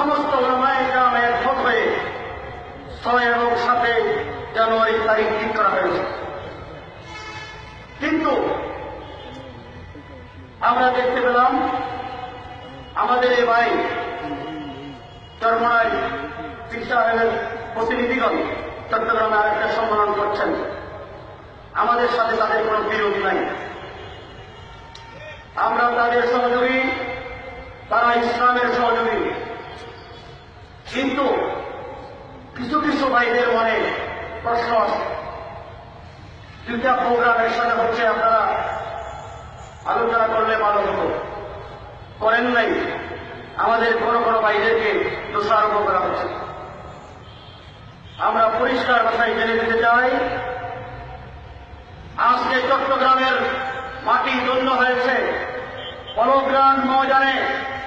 সমস্ত ওলামায়ে গ্রাম একমত হয়ে ছয় এবং সাতে জানুয়ারি তারিখ ঠিক করা হয়েছে। কিন্তু আমরা দেখতে পেলাম আমাদের এই ভাই চরমনায় পীর সাহেবের প্রতিনিধিগণ চট্টগ্রামে আরেকটা সম্মেলন করছেন। আমাদের সাথে তাদের কোনো বিরোধ নাই। আমরা তাদের সহযোগী, তারা ইসলামের সহযোগী। কিন্তু কিছু কিছু ভাইদের মনে প্রশ্ন আছে দুইটা প্রোগ্রাম একসাথে হচ্ছে আপনারা আলোচনা করলে ভালো হতো। করেন নাই। আমাদের কোন কোন ভাইদেরকে দোষারোপ করা হচ্ছে। আমরা পরিষ্কার কথায় জেনে দিতে চাই। আজকে চট্টগ্রামের মাটি ধন্য হয়েছে। পলগ্রাম ময়দানে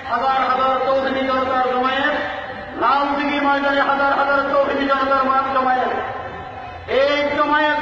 হাজার হাজার চৌধুরী জনতার জমায়েত লালদিঘি ময়দানে হাজার হাজার চৌধুরী জনতার মাঠ জমায়েত। এই জমায়েত